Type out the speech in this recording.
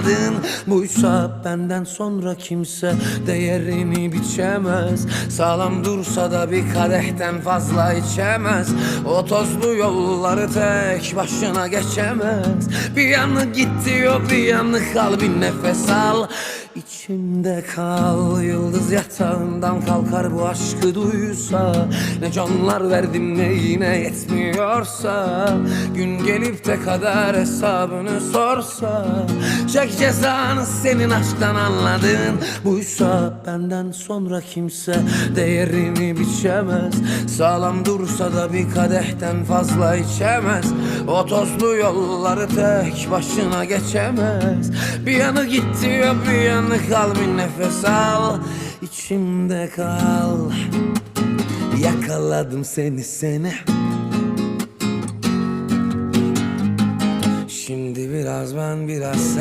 anladın? Buysa benden sonra kimse değerini biçemez. Sağlam dursa da bir kadehten fazla içemez. O tozlu yolları tek başına geçemez. Bir yanı git diyor bir yanı kal bir nefes al İçimde kal Yıldız yatağından kalkar bu aşkı duysa. Ne canlar verdim ne yine yetmiyorsa. Gün gelip de kader hesabını sorsa. Çek cezanı senin aşktan anladın. Buysa benden sonra kimse değerini biçemez. Sağlam dursa da bir kadehten fazla içemez. O tozlu yolları tek başına geçemez. Bir yanı git diyor bir yanı kal bir nefes al İçimde kal. Yakaladım seni seni. Şimdi biraz ben biraz sen